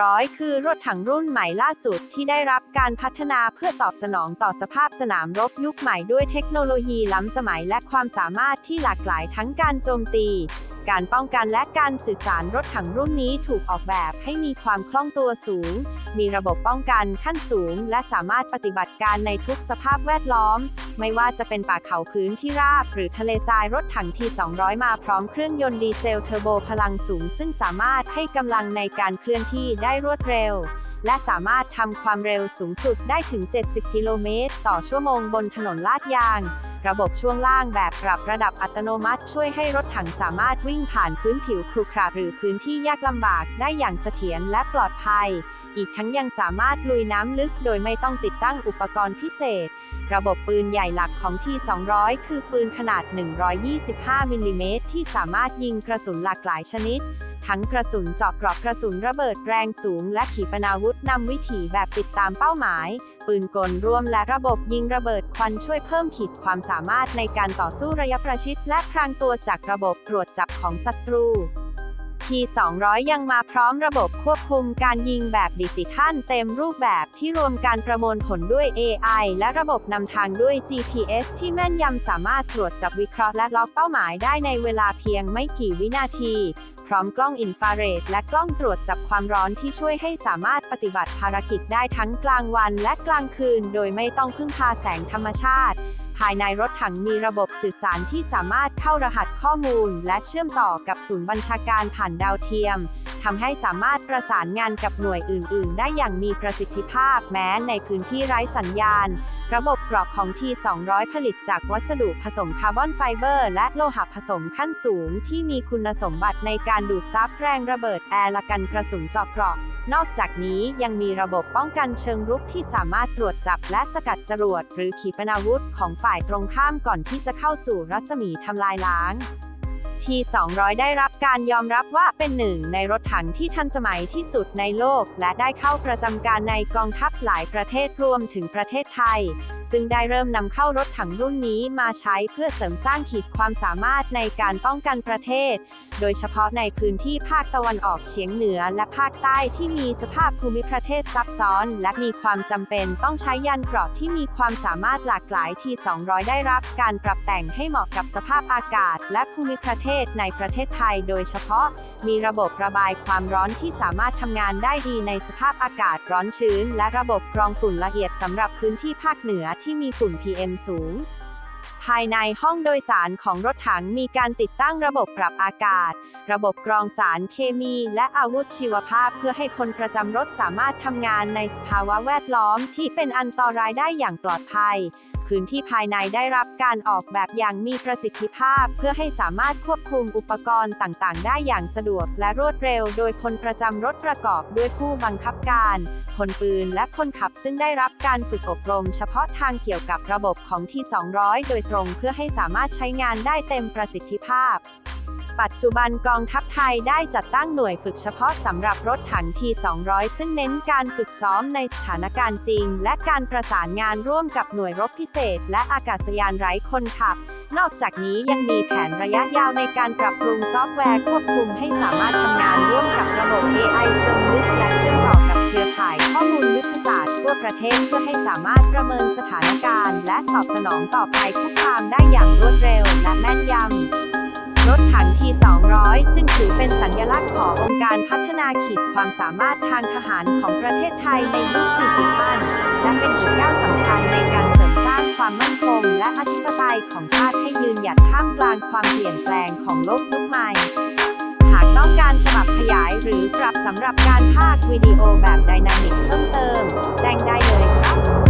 200 คือรถถังรุ่นใหม่ล่าสุดที่ได้รับการพัฒนาเพื่อตอบสนองต่อสภาพสนามรบยุคใหม่ด้วยเทคโนโลยีล้ำสมัยและความสามารถที่หลากหลายทั้งการโจมตี การป้องกันและการสื่อสารรถถังรุ่นนี้ถูกออกแบบให้มีความคล่องตัวสูง มีระบบป้องกันขั้นสูง และสามารถปฏิบัติการในทุกสภาพแวดล้อม ไม่ว่าจะเป็นป่าเขาพื้นที่ราบ หรือทะเลทรายรถถังที 200 มาพร้อมเครื่องยนต์ดีเซลเทอร์โบพลังสูง ซึ่งสามารถให้กำลังในการเคลื่อนที่ได้รวดเร็วและสามารถทำความเร็วสูงสุดได้ถึง 70 กิโลเมตร ต่อชั่วโมงบนถนนลาดยาง ระบบช่วงล่างแบบปรับระดับอัตโนมัติช่วยให้รถถังสามารถวิ่งผ่านพื้นผิวครุขระหรือพื้นที่ยากลำบากได้อย่างเสถียรและปลอดภัย อีกทั้งยังสามารถลุยน้ำลึกโดยไม่ต้องติดตั้งอุปกรณ์พิเศษ ระบบปืนใหญ่หลักของ T200 คือปืนขนาด 125มิลลิเมตรที่สามารถยิงกระสุนหลากหลายชนิด ทั้งกระสุนเจาะกราะกระสุนระเบิดแรงสูง และขีปนาวุธนำวิถีแบบติดตามเป้าหมาย ปืนกลร่วมและระบบยิงระเบิดควันช่วยเพิ่มขีดความสามารถในการต่อสู้ระยะประชิด และพรางตัวจากระบบตรวจจับของศัตรู T200 ยังมาพร้อมระบบควบคุมการยิงแบบดิจิทัลเต็มรูปแบบที่รวมการประมวลผลด้วย AI และระบบนำทางด้วย GPS ที่แม่นยำสามารถตรวจจับวิเคราะห์และล็อกเป้าหมายได้ในเวลาเพียงไม่กี่วินาที ร้อมกล้องอินฟราเรดและกล้องตรวจจับความร้อนที่ช่วยให้สามารถปฏิบัติภารกิจได้ทั้งกลางวันและกลางคืน โดยไม่ต้องพึ่งพาแสงธรรมชาติ ภายในรถถังมีระบบสื่อสารที่สามารถเข้ารหัสข้อมูล และเชื่อมต่อกับศูนย์บัญชาการผ่านดาวเทียม ทำให้สามารถประสานงานกับหน่วยอื่น ๆ ได้อย่างมีประสิทธิภาพแม้ในพื้นที่ไร้สัญญาณ ระบบกรอกของ T200 ผลิตจากวัสดุผสมคาร์บอนไฟเบอร์ และโลหะผสมขั้นสูง ที่มีคุณสมบัติในการดูดซับแรงระเบิดแอร์และกันกระสุนเจาะเกราะนอกจากนี้ยังมีระบบป้องกันเชิงรุกที่สามารถตรวจจับและสกัดจรวดหรือขีปนาวุธของฝ่ายตรงข้ามก่อนที่จะเข้าสู่รัศมีทำลายล้าง T200 ได้รับการยอมรับว่าเป็นหนึ่งในรถถังที่ทันสมัยที่สุดในโลก และได้เข้าประจำการในกองทัพหลายประเทศรวมถึงประเทศไทย ซึ่งได้เริ่มนำเข้ารถถังรุ่นนี้มาใช้เพื่อเสริมสร้างขีดความสามารถในการป้องกันประเทศ โดยเฉพาะในพื้นที่ภาคตะวันออกเฉียงเหนือและภาคใต้ที่มีสภาพภูมิประเทศซับซ้อน และมีความจำเป็นต้องใช้ยานเกราะที่มีความสามารถหลากหลายที่ 200 ได้รับการปรับแต่งให้เหมาะกับสภาพอากาศ และภูมิประเทศในประเทศไทย โดยเฉพาะ มีระบบระบายความร้อนที่สามารถทำงานได้ดีในสภาพอากาศร้อนชื้น และระบบกรองฝุ่นละเอียดสำหรับพื้นที่ภาคเหนือที่มีฝุ่น PM สูง ภายในห้องโดยสารของรถถังมีการติดตั้งระบบปรับอากาศ ระบบกรองสารเคมี และอาวุธชีวภาพเพื่อให้พลประจำรถสามารถทำงานในสภาวะแวดล้อมที่เป็นอันตรายได้อย่างปลอดภัย พื้นที่ภายในได้รับการออกแบบอย่างมีประสิทธิภาพ เพื่อให้สามารถควบคุมอุปกรณ์ต่างๆ ได้อย่างสะดวกและรวดเร็ว โดยพลประจำรถประกอบด้วยผู้บังคับการพลปืนและคนขับซึ่งได้รับการฝึกอบรมเฉพาะทางเกี่ยวกับระบบของที่ 200 โดยตรงเพื่อให้สามารถใช้งานได้เต็มประสิทธิภาพ ปัจจุบันกองทัพไทยได้จัดตั้งหน่วยฝึกเฉพาะสำหรับรถถังที 200 ซึ่งเน้นการฝึกซ้อมในสถานการณ์จริง และการประสานงานร่วมกับหน่วยรบพิเศษ และอากาศยานไร้คนขับ นอกจากนี้ยังมีแผนระยะยาวในการปรับปรุงซอฟต์แวร์ควบคุมให้สามารถทำงานร่วมกับระบบ AI เชิงลึกและเชื่อมต่อกับเครือข่ายข้อมูลยุทธศาสตร์ทั่วประเทศเพื่อให้สามารถประเมินสถานการณ์ และตอบสนองต่อภัยคุกคามได้อย่างรวดเร็วและแม่นยำ เป็นสัญลักษณ์ขององค์การพัฒนาขีดความสามารถทางทหารของประเทศไทยในยุคดิจิทัลและเป็นอีกก้าวสำคัญในการเสริมสร้างความมั่นคง และอธิปไตยของชาติให้ยืนหยัดท่ามกลางความเปลี่ยนแปลงของโลกยุคใหม่ หากต้องการฉบับขยายหรือปรับสำหรับการพากย์วิดีโอแบบไดนามิกเพิ่มเติมแจ้งได้เลยครับ